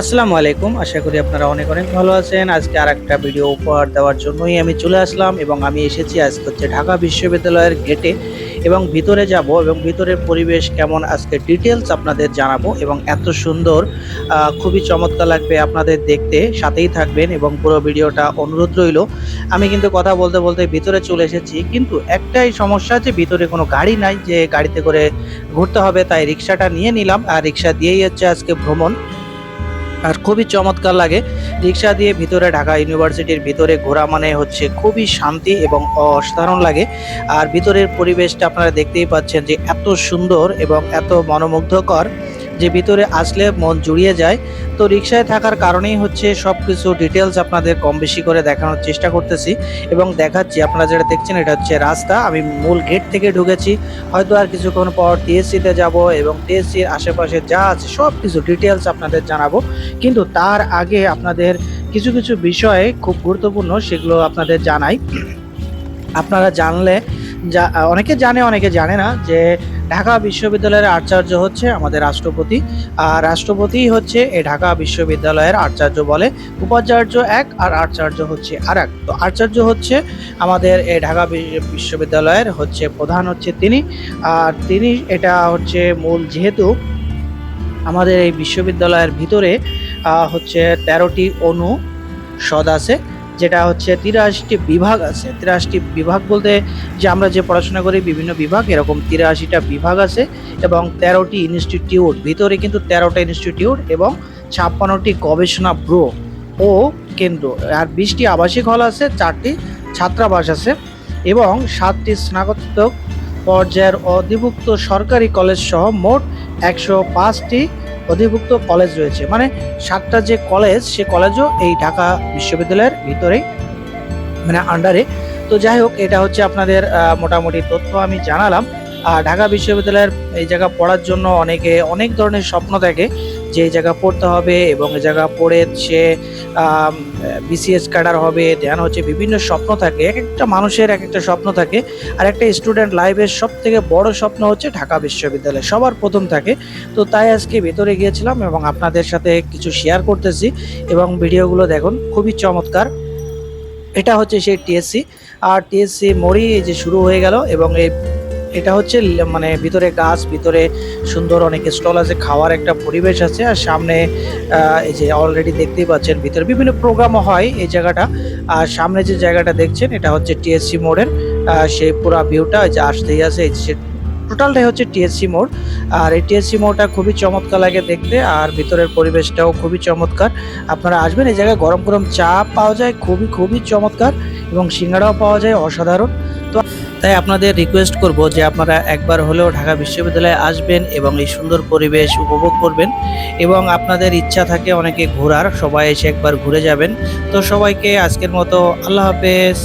আসসালামু আলাইকুম। আশা করি আপনারা অনেক অনেক ভালো আছেন। আজকে আর একটা ভিডিও উপহার দেওয়ার জন্যই আমি চলে আসলাম এবং আমি এসেছি আজকে হচ্ছে ঢাকা বিশ্ববিদ্যালয়ের গেটে এবং ভিতরে যাব এবং ভিতরের পরিবেশ কেমন আজকে ডিটেলস আপনাদের জানাব এবং এত সুন্দর খুবই চমৎকার লাগবে আপনাদের দেখতে। সাথেই থাকবেন এবং পুরো ভিডিওটা অনুরোধ রইল। আমি কিন্তু কথা বলতে বলতে ভিতরে চলে এসেছি, কিন্তু একটাই সমস্যা যে ভিতরে কোনো গাড়ি নাই যে গাড়িতে করে ঘুরতে হবে, তাই রিক্সাটা নিয়ে নিলাম। আর রিক্সা দিয়েই হচ্ছে আজকে ভ্রমণ। আর খুবই চমৎকার লাগে। রিক্সা দিয়ে ভিতরে ঢাকা ইউনিভার্সিটির ভিতরে ঘোরা মানে হচ্ছে খুবই শান্তি এবং অসাধারণ লাগে। আর ভিতরের পরিবেশটা আপনারা দেখতেই পাচ্ছেন যে এত সুন্দর এবং এত মনোমুগ্ধকর। যে ভিতরে আসলে মন জুড়িয়ে যায়, তো রিক্সায় থাকার কারণেই হচ্ছে সব কিছু ডিটেলস আপনাদের কম বেশি করে দেখানোর চেষ্টা করতেছি এবং দেখাচ্ছি। আপনারা যেটা দেখছেন, এটা হচ্ছে রাস্তা। আমি মূল গেট থেকে ঢুকেছি। হয়তো আর কিছুক্ষণ পর টিএসসিতে যাব এবং টিএসসির আশেপাশে যা আছে সব কিছু ডিটেলস আপনাদের জানাব। কিন্তু তার আগে আপনাদের কিছু কিছু বিষয় খুব গুরুত্বপূর্ণ সেগুলো আপনাদের জানাই। আপনারা জানলে যা অনেকে জানে অনেকে জানে না যে ঢাকা বিশ্ববিদ্যালয়ের আচার্য হচ্ছে আমাদের রাষ্ট্রপতি। আর রাষ্ট্রপতি হচ্ছে এই ঢাকা বিশ্ববিদ্যালয়ের আচার্য বলে, উপাচার্য এক আর আচার্য হচ্ছে আর এক তো আচার্য হচ্ছে আমাদের এই ঢাকা বিশ্ববিদ্যালয়ের হচ্ছে প্রধান হচ্ছে তিনি। আর তিনি, এটা হচ্ছে মূল যেহেতু আমাদের এই বিশ্ববিদ্যালয়ের ভিতরে হচ্ছে তেরোটি অনুষদ আছে। যেটা হচ্ছে তিরাশিটি বিভাগ আছে। তিরাশিটি বিভাগ বলতে যে আমরা যে পড়াশোনা করি, বিভিন্ন বিভাগ, এরকম তিরাশিটা বিভাগ আছে এবং তেরোটি ইনস্টিটিউট। ভিতরে কিন্তু তেরোটা ইনস্টিটিউট এবং ছাপ্পান্নটি গবেষণা ব্রো ও কেন্দ্র। আর বিশটি আবাসিক হল আছে, চারটি ছাত্রাবাস আছে এবং সাতটি স্নাতক পর্যায়ের অধিভুক্ত সরকারি কলেজ সহ মোট একশো পাঁচটি অধিভুক্ত কলেজ রয়েছে। মানে সাতটা যে কলেজ সে কলেজও এই ঢাকা বিশ্ববিদ্যালয়ের ভিতরেই মানে আন্ডারে তো যাই হোক, এটা হচ্ছে আপনাদের মোটামুটি তথ্য আমি জানালাম। আর ঢাকা বিশ্ববিদ্যালয়ের এই জায়গা পড়ার জন্য অনেকে অনেক ধরনের স্বপ্ন থাকে যে জায়গা পড়তে হবে এবং এই জায়গা পড়ে সে বিসিএস ক্যাডার হবে ধ্যান হচ্ছে বিভিন্ন স্বপ্ন থাকে এক একটা মানুষের এক একটা স্বপ্ন থাকে, আর একটা স্টুডেন্ট লাইফের সব থেকে বড় স্বপ্ন হচ্ছে ঢাকা বিশ্ববিদ্যালয়, সবার প্রথম থাকে। তো তাই আজকে ভেতরে গিয়েছিলাম এবং আপনাদের সাথে কিছু শেয়ার করতেছি এবং ভিডিওগুলো দেখুন, খুবই চমৎকার। এটা হচ্ছে সেই টিএসসি আর টিএসসি এই যে শুরু হয়ে গেল এবং এই এটা হচ্ছে মানে ভিতরে গাছ, ভিতরে সুন্দর অনেক স্টল আছে, খাওয়ার একটা পরিবেশ আছে, আর সামনে এই যে অলরেডি দেখতেই পাচ্ছেন, ভিতরে বিভিন্ন প্রোগ্রামও হয় এই জায়গাটা। আর সামনে যে জায়গাটা দেখছেন, এটা হচ্ছে টিএসসি মোড়ের সেই পুরা ভিউটা যে আসতেই আছে টোটালটাই হচ্ছে টিএসসি মোড়। আর এই টিএসসি মোড়টা খুবই চমৎকার লাগে দেখতে, আর ভিতরের পরিবেশটাও খুবই চমৎকার। আপনারা আসবেন, এই জায়গায় গরম গরম চা পাওয়া যায়, খুবই খুবই চমৎকার, এবং সিঙ্গাড়াও পাওয়া যায়, অসাধারণ। তো তাই আপনাদের রিকোয়েস্ট করব যে আপনারা একবার হলেও ঢাকা বিশ্ববিদ্যালয়ে আসবেন এবং এই সুন্দর পরিবেশ উপভোগ করবেন এবং আপনাদের ইচ্ছা থাকে অনেকে ঘোরার, সবাই এসে একবার ঘুরে যাবেন। তো সবাইকে আজকের মতো আল্লাহ হাফেজ।